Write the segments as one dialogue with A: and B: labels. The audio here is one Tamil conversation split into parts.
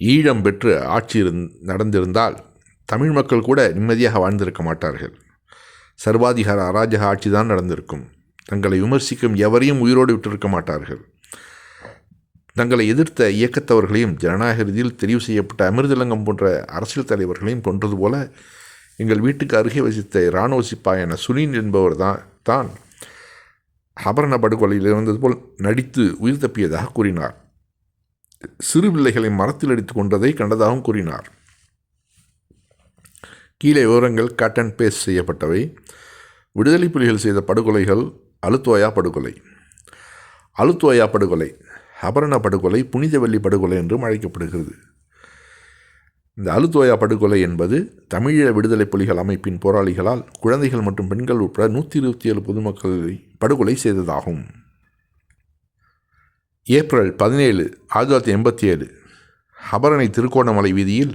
A: ஈழம் பெற்று ஆட்சி இருந் நடந்திருந்தால் தமிழ் மக்கள் கூட நிம்மதியாக வாழ்ந்திருக்க மாட்டார்கள். சர்வாதிகார அராஜக ஆட்சி தான் நடந்திருக்கும். தங்களை விமர்சிக்கும் எவரையும் உயிரோடு விட்டிருக்க மாட்டார்கள். தங்களை எதிர்த்த இயக்கத்தவர்களையும் ஜனநாயக ரீதியில் தெரிவு செய்யப்பட்ட அமிர்தலங்கம் போன்ற அரசியல் தலைவர்களையும் கொன்றது போல எங்கள் வீட்டுக்கு அருகே வசித்த இராணுவ சிப்பாயான சுனின் என்பவர் தான் தான் அபரண படுகொலையில் இருந்தது போல் நடித்து உயிர் தப்பியதாக கூறினார். சிறு பிள்ளைகளை மரத்தில் அடித்து கொண்டதை கண்டதாகவும் கூறினார். கீழே விவரங்கள் கட் அண்ட் பேஸ்ட் செய்யப்பட்டவை. விடுதலை புலிகள் செய்த படுகொலைகள் அழுத்தோயா படுகொலை. அழுத்தோயா படுகொலை அபரண படுகொலை புனிதவெள்ளி படுகொலை என்றும் அழைக்கப்படுகிறது. இந்த அழுத்தோயா படுகொலை என்பது தமிழீழ விடுதலை புலிகள் அமைப்பின் போராளிகளால் குழந்தைகள் மற்றும் பெண்கள் உட்பட நூற்றி இருபத்தி ஏழு பொதுமக்களை படுகொலை செய்ததாகும். ஏப்ரல் பதினேழு ஆயிரத்தி தொள்ளாயிரத்தி எண்பத்தி ஏழு அபரணை திருக்கோணமலை வீதியில்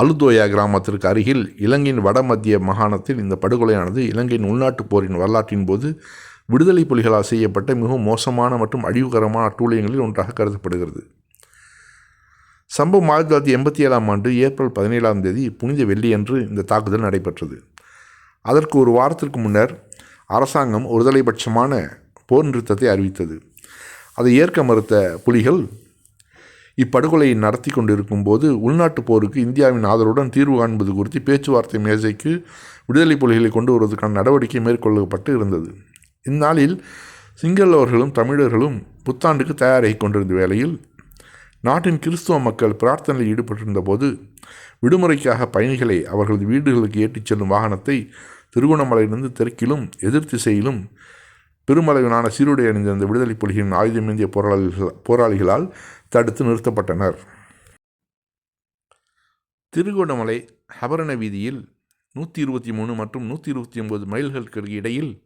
A: அலுதோயா கிராமத்திற்கு அருகில் இலங்கையின் வடமத்திய மாகாணத்தில் இந்த படுகொலையானது இலங்கையின் உள்நாட்டுப் போரின் வரலாற்றின் போது விடுதலை புலிகளால் செய்யப்பட்ட மிகவும் மோசமான மற்றும் அழிவுகரமான அட்டூழியங்களில் ஒன்றாக கருதப்படுகிறது. சம்பவம் ஆயிரத்தி தொள்ளாயிரத்தி எண்பத்தி ஏழாம் ஆண்டு ஏப்ரல் பதினேழாம் தேதி புனித வெள்ளியன்று இந்த தாக்குதல் நடைபெற்றது. அதற்கு ஒரு வாரத்திற்கு முன்னர் அரசாங்கம் ஒருதலைபட்சமான போர் நிறுத்தத்தை அறிவித்தது. அதை ஏற்க மறுத்த புலிகள் இப்படுகொலையை நடத்தி கொண்டிருக்கும் போது உள்நாட்டு போருக்கு இந்தியாவின் ஆதரவுடன் தீர்வு காண்பது குறித்து பேச்சுவார்த்தை மேசைக்கு விடுதலை புலிகளை கொண்டு வருவதற்கான நடவடிக்கை மேற்கொள்ளப்பட்டு இருந்தது. இந்நாளில் சிங்களவர்களும் தமிழர்களும் புத்தாண்டுக்கு தயாராகி கொண்டிருந்த வேளையில் நாட்டின் கிறிஸ்துவ மக்கள் பிரார்த்தனையில் ஈடுபட்டிருந்த போது விடுமுறைக்காக பயணிகளை அவர்களது வீடுகளுக்கு ஏற்றிச் செல்லும் வாகனத்தை திருகோணமலையிலிருந்து தெற்கிலும் எதிர் திசையிலும் பெருமளவிலான சீருடை அணிந்திருந்த விடுதலை புலிகளின் ஆயுதமேந்திய போராளிகள் போராளிகளால் தடுத்து நிறுத்தப்பட்டனர். திருகோணமலை ஹபரண வீதியில் நூற்றி இருபத்தி மூணு மற்றும் நூற்றி இருபத்தி ஒன்பது மைல்களுக்கு இடையில்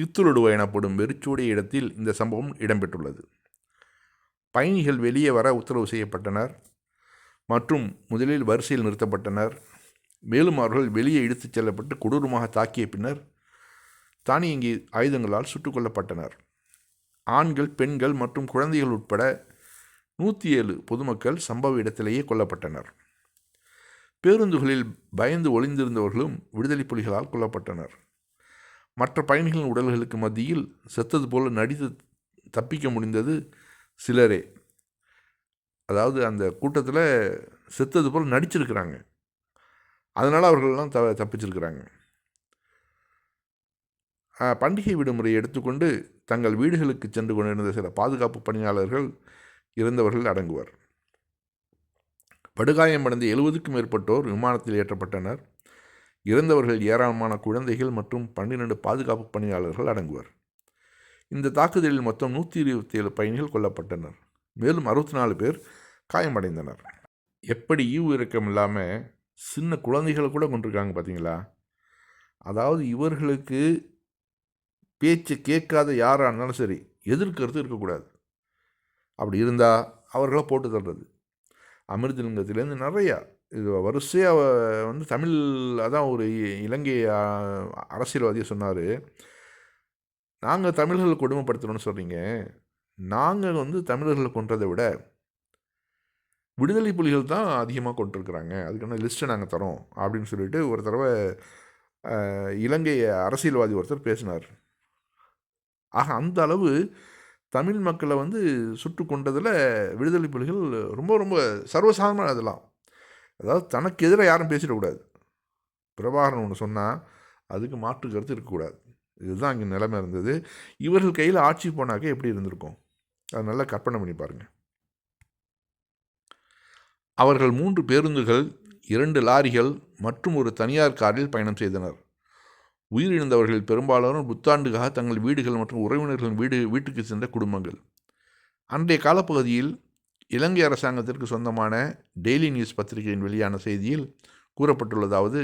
A: கித்துலொடுவ எனப்படும் வெறிச்சோடிய இடத்தில் இந்த சம்பவம் இடம்பெற்றுள்ளது. பயணிகள் வெளியே வர உத்தரவு செய்யப்பட்டனர் மற்றும் முதலில் வரிசையில் நிறுத்தப்பட்டனர். மேலும் அவர்கள் வெளியே இழுத்துச் செல்லப்பட்டு கொடூரமாக தாக்கிய பின்னர் தானியங்கி ஆயுதங்களால் சுட்டுக் கொல்லப்பட்டனர் ஆண்கள் பெண்கள் மற்றும் குழந்தைகள் உட்பட நூற்றி ஏழு பொதுமக்கள் சம்பவ இடத்திலேயே கொல்லப்பட்டனர். பேருந்துகளில் பயந்து ஒளிந்திருந்தவர்களும் விடுதலை புலிகளால் கொல்லப்பட்டனர். மற்ற பயணிகளின் உடல்களுக்கு மத்தியில் செத்தது போல நடித்து தப்பிக்க முடிந்தது சிலரே. அதாவது அந்த கூட்டத்தில் செத்தது போல் நடிச்சிருக்கிறாங்க. அதனால் அவர்கள்லாம் த தப்பிச்சிருக்கிறாங்க. பண்டிகை விடுமுறையை எடுத்துக்கொண்டு தங்கள் வீடுகளுக்கு சென்று கொண்டிருந்த சில பாதுகாப்பு பணியாளர்கள் இறந்தவர்கள் அடங்குவர். படுகாயமடைந்த எழுபதுக்கும் மேற்பட்டோர் விமானத்தில் ஏற்றப்பட்டனர். இறந்தவர்கள் ஏராளமான குழந்தைகள் மற்றும் பன்னிரண்டு பாதுகாப்பு பணியாளர்கள் அடங்குவர். இந்த தாக்குதலில் மொத்தம் நூற்றி இருபத்தி ஏழு பயணிகள் கொல்லப்பட்டனர். மேலும் அறுபத்தி நாலு பேர் காயமடைந்தனர். எப்படி ஈவு இறக்கம் இல்லாமல் சின்ன குழந்தைகளை கூட கொண்டிருக்காங்க பார்த்தீங்களா அதாவது இவர்களுக்கு பேச்சு கேட்காத யாராக இருந்தாலும் சரி எதிர்க்கிறது இருக்கக்கூடாது. அப்படி இருந்தால் அவர்களை போட்டு தள்ளுறது. அமிர்தலிங்கத்திலேருந்து நிறையா இது வரிசையாக வந்து தமிழ் அதான் ஒரு இலங்கை அரசியல்வாதியை சொன்னார். நாங்கள் தமிழர்களை கொடுமைப்படுத்துகிறோன்னு சொல்கிறீங்க நாங்கள் வந்து தமிழர்களை கொன்றதை விட விடுதலை புலிகள் தான் அதிகமாக கொண்டிருக்கிறாங்க. அதுக்கான லிஸ்ட்டை நாங்கள் தரோம். அப்படின்னு சொல்லிட்டு ஒரு தடவை இலங்கை அரசியல்வாதி ஒருத்தர் பேசினார். ஆக அந்த அளவு தமிழ் மக்களை வந்து சுட்டு கொண்டதில் விடுதலை புலிகள் ரொம்ப ரொம்ப சர்வசாதாரணமாக அதெல்லாம். அதாவது தனக்கு எதிராக யாரும் பேசிடக்கூடாது. பிரபாகரன் ஒன்று சொன்னால் அதுக்கு மாற்று கருத்து இருக்கக்கூடாது. இதுதான் அங்கே நிலைமை இருந்தது. இவர்கள் கையில் ஆட்சி போனாக்க எப்படி இருந்திருக்கும்? அது நல்லா கற்பனை பண்ணி பாருங்கள் அவர்கள் மூன்று பேருந்துகள் இரண்டு லாரிகள் மற்றும் ஒரு தனியார் காரில் பயணம் செய்தனர். உயிரிழந்தவர்கள் பெரும்பாலானோர் புத்தாண்டுக்காக தங்கள் வீடுகள் மற்றும் உறவினர்களின் வீடு வீட்டுக்கு சென்ற குடும்பங்கள். அன்றைய காலப்பகுதியில் இலங்கை அரசாங்கத்திற்கு சொந்தமான டெய்லி நியூஸ் பத்திரிகையின் வெளியான செய்தியில் கூறப்பட்டுள்ளதாவது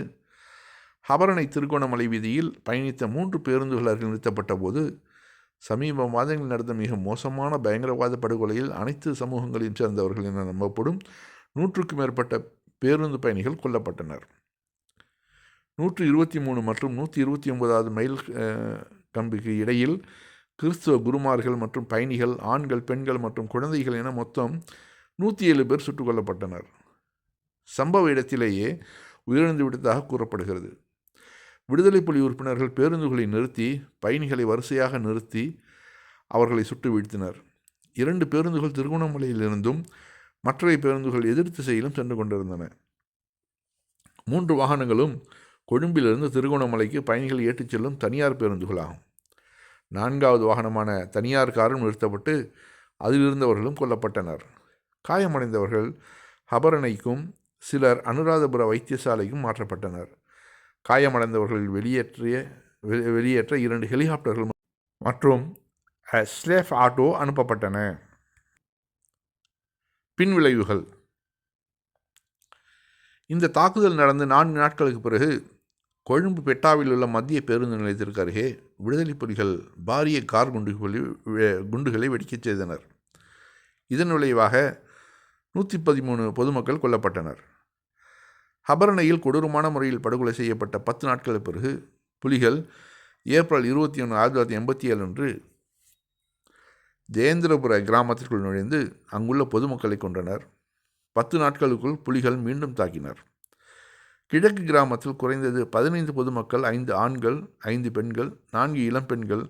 A: ஹபரணை திருகோணமலை வீதியில் பயணித்த மூன்று பேருந்துகள் அருகில் நிறுத்தப்பட்ட போது சமீப மாதங்களில் நடந்த மிக மோசமான பயங்கரவாத படுகொலையில் அனைத்து சமூகங்களையும் சேர்ந்தவர்கள் என நம்பப்படும் நூற்றுக்கும் மேற்பட்ட பேருந்து பயணிகள் கொல்லப்பட்டனர். நூற்றி இருபத்தி மூணு மற்றும் நூற்றி இருபத்தி ஒன்பதாவது மைல் கம்பிக்கு இடையில் கிறிஸ்துவ குருமார்கள் மற்றும் பயணிகள் ஆண்கள் பெண்கள் மற்றும் குழந்தைகள் என மொத்தம் நூற்றி ஏழு பேர் சுட்டுக் கொல்லப்பட்டனர் சம்பவ இடத்திலேயே உயிரிழந்து விட்டதாக கூறப்படுகிறது. விடுதலை புலி உறுப்பினர்கள் பேருந்துகளை நிறுத்தி பயணிகளை வரிசையாக நிறுத்தி அவர்களை சுட்டு வீழ்த்தினர். இரண்டு பேருந்துகள் திருகோணமலையிலிருந்தும் மற்றவை பேருந்துகள் எதிர் திசையிலும் சென்று கொண்டிருந்தன. மூன்று வாகனங்களும் கொழும்பிலிருந்து திருகோணமலைக்கு பயணிகள் ஏற்றிச் செல்லும் தனியார் பேருந்துகளாகும். நான்காவது வாகனமான தனியார் காரும் நிறுத்தப்பட்டு அதிலிருந்தவர்களும் கொல்லப்பட்டனர். காயமடைந்தவர்கள் ஹபரணைக்கும் சிலர் அனுராதபுர வைத்தியசாலைக்கும் மாற்றப்பட்டனர். காயமடைந்தவர்கள் வெளியேற்றிய வெளியேற்ற இரண்டு ஹெலிகாப்டர்கள் மற்றும் ஸ்லேஃப் ஆட்டோ அனுப்பப்பட்டன. பின்விளைவுகள். இந்த தாக்குதல் நடந்து நான்கு நாட்களுக்கு பிறகு கொழும்பு பெட்டாவில் உள்ள மத்திய பேருந்து நிலையத்திற்கு அருகே விடுதலை புலிகள் பாரிய கார் குண்டுகளை குண்டுகளை வெடிக்கச் செய்தனர். இதன் விளைவாக நூற்றி பதிமூணு பொதுமக்கள் கொல்லப்பட்டனர். ஹபரணையில் கொடூரமான முறையில் படுகொலை செய்யப்பட்ட பத்து நாட்களுக்கு பிறகு புலிகள் ஏப்ரல் இருபத்தி ஒன்று ஆயிரத்தி தொள்ளாயிரத்தி எண்பத்தி ஏழு அன்று ஜெயேந்திரபுர கிராமத்திற்குள் நுழைந்து அங்குள்ள பொதுமக்களை கொன்றனர். பத்து நாட்களுக்குள் புலிகள் மீண்டும் தாக்கினர். கிழக்கு கிராமத்தில் குறைந்தது பதினைந்து பொதுமக்கள் ஐந்து ஆண்கள் ஐந்து பெண்கள் நான்கு இளம்பெண்கள்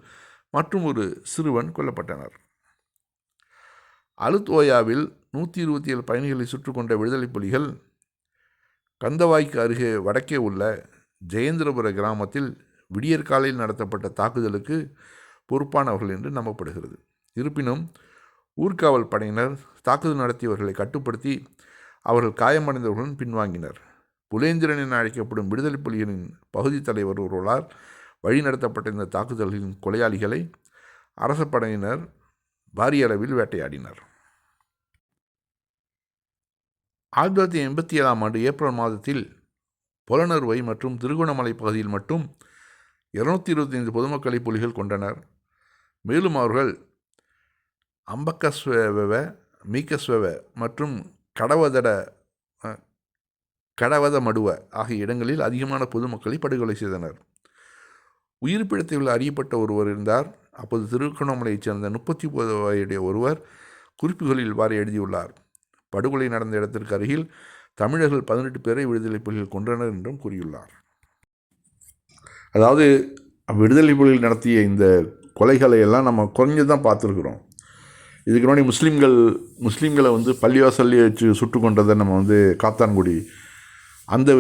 A: மற்றும் ஒரு சிறுவன் கொல்லப்பட்டனர். அலுத்ஓயாவில் நூற்றி இருபத்தி ஏழு பயணிகளை சுற்றுக்கொண்ட விடுதலை புலிகள் கந்தவாய்க்கு அருகே வடக்கே உள்ள ஜெயேந்திரபுர கிராமத்தில் விடியற்காலையில் நடத்தப்பட்ட தாக்குதலுக்கு பொறுப்பானவர்கள் என்று நம்பப்படுகிறது. இருப்பினும் ஊர்காவல் படையினர் தாக்குதல் நடத்தியவர்களை கட்டுப்படுத்தி அவர்கள் காயமடைந்தவர்களுடன் பின்வாங்கினர். புலேந்திரன் என அழைக்கப்படும் விடுதலை புலிகளின் பகுதி தலைவர் ஒருவரால் வழிநடத்தப்பட்ட இந்த தாக்குதல்களின் கொலையாளிகளை அரச படையினர் பாரிய அளவில் வேட்டையாடினர். ஆயிரத்தி தொள்ளாயிரத்தி எண்பத்தி ஏழாம் ஆண்டு ஏப்ரல் மாதத்தில் புலனறுவை மற்றும் திருகோணமலை பகுதியில் மட்டும் இருநூத்தி இருபத்தி ஐந்து பொதுமக்களை புலிகள் கொண்டனர் மேலும் அவர்கள் அம்பக்கஸ்வெவ மீக்கஸ்வெவ மற்றும் கடவதட கடவத மடுவ ஆகிய இடங்களில் அதிகமான பொதுமக்களை படுகொலை செய்தனர். உயிர் பிழைத்தவர்கள் அறியப்பட்ட ஒருவர் இருந்தார். அப்போது திருக்கோணமலையைச் சேர்ந்த முப்பத்தி ஒன்பது வயதுடைய ஒருவர் குறிப்புகளில் இவ்வாறு எழுதியுள்ளார். படுகொலை நடந்த இடத்திற்கு அருகில் தமிழர்கள் பதினெட்டு பேரை விடுதலை புலிகள் கொன்றனர் என்றும் கூறியுள்ளார். அதாவது விடுதலை புலிகள் நடத்திய இந்த கொலைகளை எல்லாம் நம்ம குறைஞ்சு தான் பார்த்துருக்குறோம். இதுக்கு முன்னாடி முஸ்லீம்கள் முஸ்லீம்களை வந்து பள்ளிவாசல்லி வச்சு சுட்டு கொண்டதை நம்ம வந்து காத்தான்குடி அந்த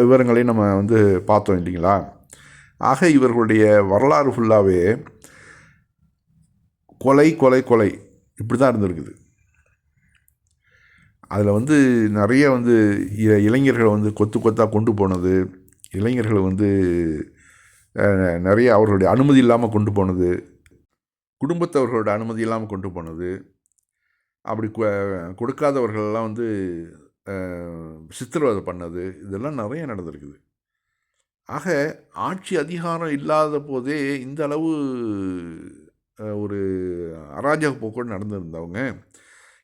A: விவரங்களை நம்ம வந்து பார்த்தோம் இல்லைங்களா? ஆக இவர்களுடைய வரலாறு ஃபுல்லாகவே கொலை கொலை கொலை இப்படி தான் இருந்திருக்குது. அதில் வந்து நிறைய வந்து இளைஞர்களை வந்து கொத்து கொத்தாக கொண்டு போனது இளைஞர்களை வந்து நிறைய அவர்களுடைய அனுமதி இல்லாமல் கொண்டு போனது குடும்பத்தவர்களோட அனுமதி இல்லாமல் கொண்டு போனது அப்படி கொடுக்காதவர்களெல்லாம் வந்து சித்திரவதை பண்ணது இதெல்லாம் நிறைய நடந்திருக்குது. ஆக ஆட்சி அதிகாரம் இல்லாத போதே இந்த அளவு ஒரு அராஜக போக்கோடு நடந்திருந்தவங்க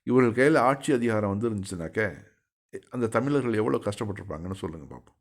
A: இவர்கள் கையில் ஆட்சி அதிகாரம் வந்துருந்துச்சுனாக்க அந்த தமிழர்கள் எவ்வளோ கஷ்டப்பட்டிருப்பாங்கன்னு சொல்லுங்கள் பார்ப்போம்